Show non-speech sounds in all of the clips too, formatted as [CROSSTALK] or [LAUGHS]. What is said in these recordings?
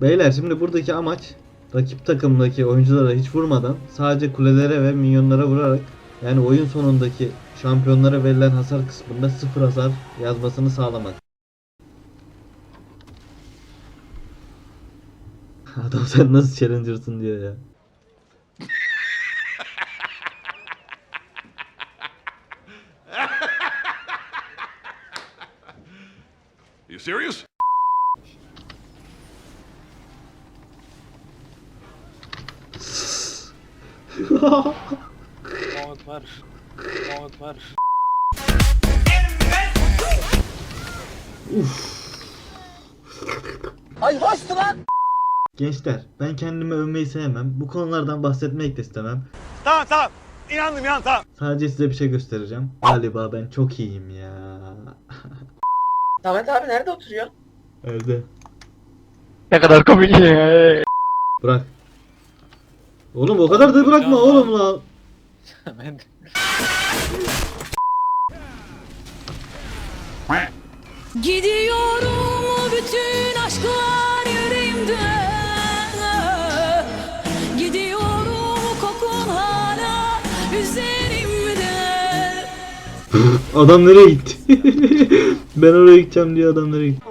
Beyler şimdi buradaki amaç rakip takımdaki oyunculara hiç vurmadan sadece kulelere ve minyonlara vurarak yani oyun sonundaki şampiyonlara verilen hasar kısmında sıfır hasar yazmasını sağlamak. [LAUGHS] Adam sen nasıl challenger'sın diyor ya. [LAUGHS] You serious? Allahu Ekber. Allahu Ekber. Gençler ben kendimi övmeyi sevmem. Bu konulardan bahsetmek de istemem. Tamam tamam. İnandım inan tamam. Sadece size bir şey göstereceğim. Galiba ben çok iyiyim ya. Samet abi nerede oturuyor? Evde. Ne kadar komik ya. Bırak. Oğlum o kadar da bırakma oğlum lan. [LAUGHS] ben Gidiyorum bütün aşklar yüreğimde Gidiyorum kokun hala üzerimde [LAUGHS] Adam nereye gitti? [LAUGHS] ben oraya gideceğim diye adam nereye gitti?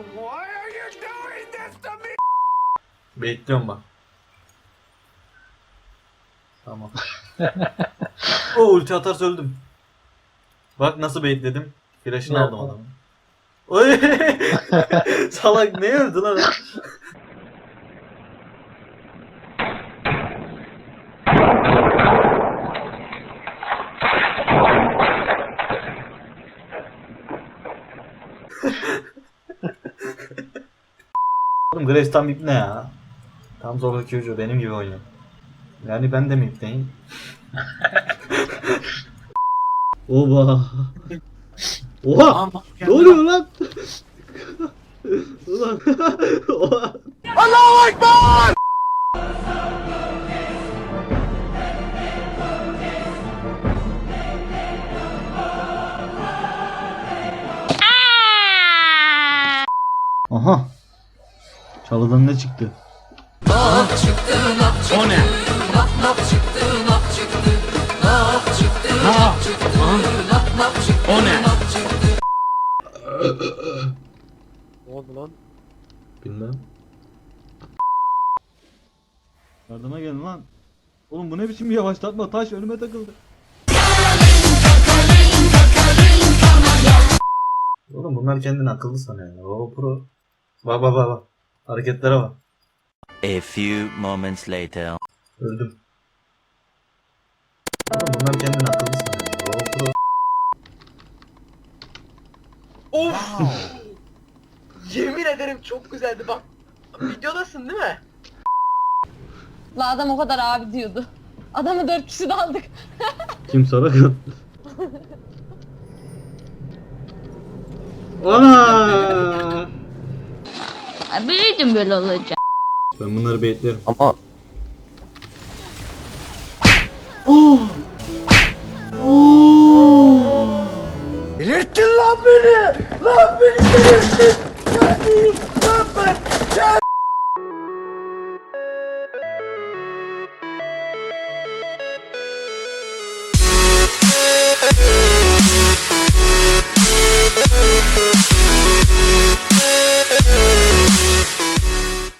Bekliyorum bak. Tamam. [LAUGHS] o ulti atarsa öldüm. Bak nasıl baitledim. Flash'ını aldım adamın. Oy! [LAUGHS] Salak ne öldü lan? Oğlum Graves tam ip ne ya? Tam zorlu çocuğu benim gibi oynuyor. Yani ben de mi ipneyim? [LAUGHS] Oba. Oha! Ne oluyor lan? [LAUGHS] Ulan. [LAUGHS] Oha. Aha. Çalıdan ne çıktı? Ne oldu lan? Bilmem. Yardıma gelin lan. Oğlum bu ne biçim bir yavaşlatma taş önüme takıldı. Oğlum bunlar kendini akıllı sanıyor. O pro. Bak bak bak. Hareketlere bak. A few moments later. Öldüm. Oğlum bunlar kendini akıllı sanıyor. pro. Of! Yemin ederim çok güzeldi bak. Videodasın değil mi? La adam o kadar abi diyordu. Adamı dört kişi de aldık. [LAUGHS] Kim sorak? [LAUGHS] Ana! Biliyordum böyle olacak. Ben bunları beklerim. Ama Delirttin lan beni! Lan beni delirttin!